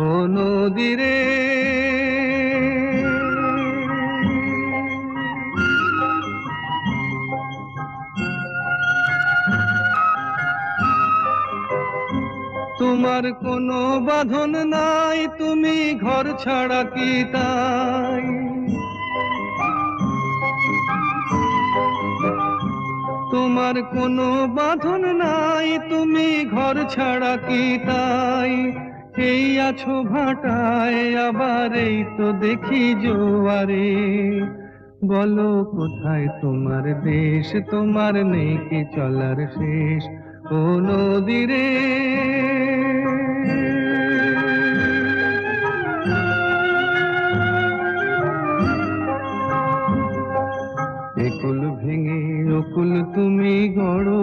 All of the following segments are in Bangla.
ও নদীরে। তোমার কোনো বাঁধন নাই, তুমি ঘর ছাড়া কি তাই? তোমার কোনো বাঁধন নাই, তুমি ঘর ছাড়া কি তাই? এই আছো ভাটায়, আবার এই তো দেখি জোয়ারে। বলো কোথায় তোমার দেশ, তোমার নেই কি চলার শেষ, ও নদীরে? একুল ভেঙে অকুল তুমি গড়ো।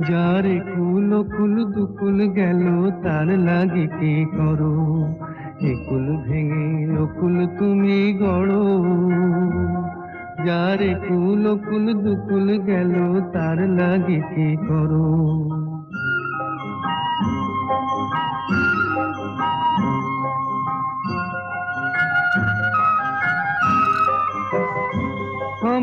যার কুল কুল দুকুল গেল, তার লাগে কি করো? একুল ভেঙে লকুল তুমি গড়ো। যার কুল কুল দুকুল গেল, তার লাগে কি করো?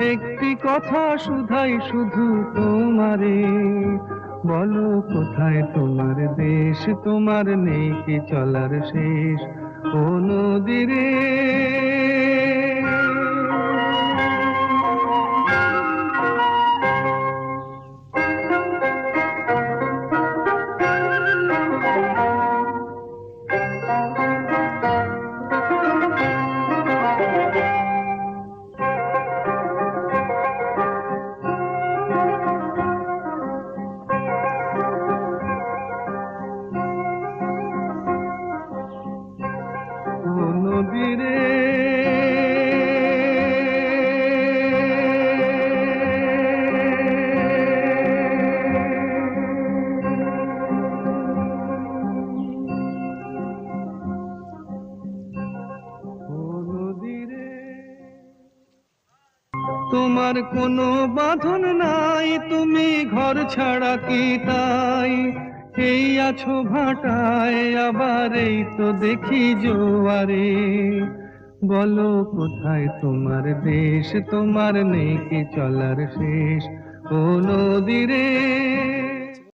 একটি কথা শুধাই শুধু তোমারে। বলো, কোথায় তোমার দেশ? তোমার নেই কি চলার শেষ? ও নদীরে। তোমার কোনো বাঁধন নাই তুমি ঘর ছাড়া কি তাই? এই আছো ভাটায়, আবার এই তো দেখি জোয়ারে। বলো কোথায় তোমার দেশ, তোমার নেই কি চলার শেষ। ও নদীরে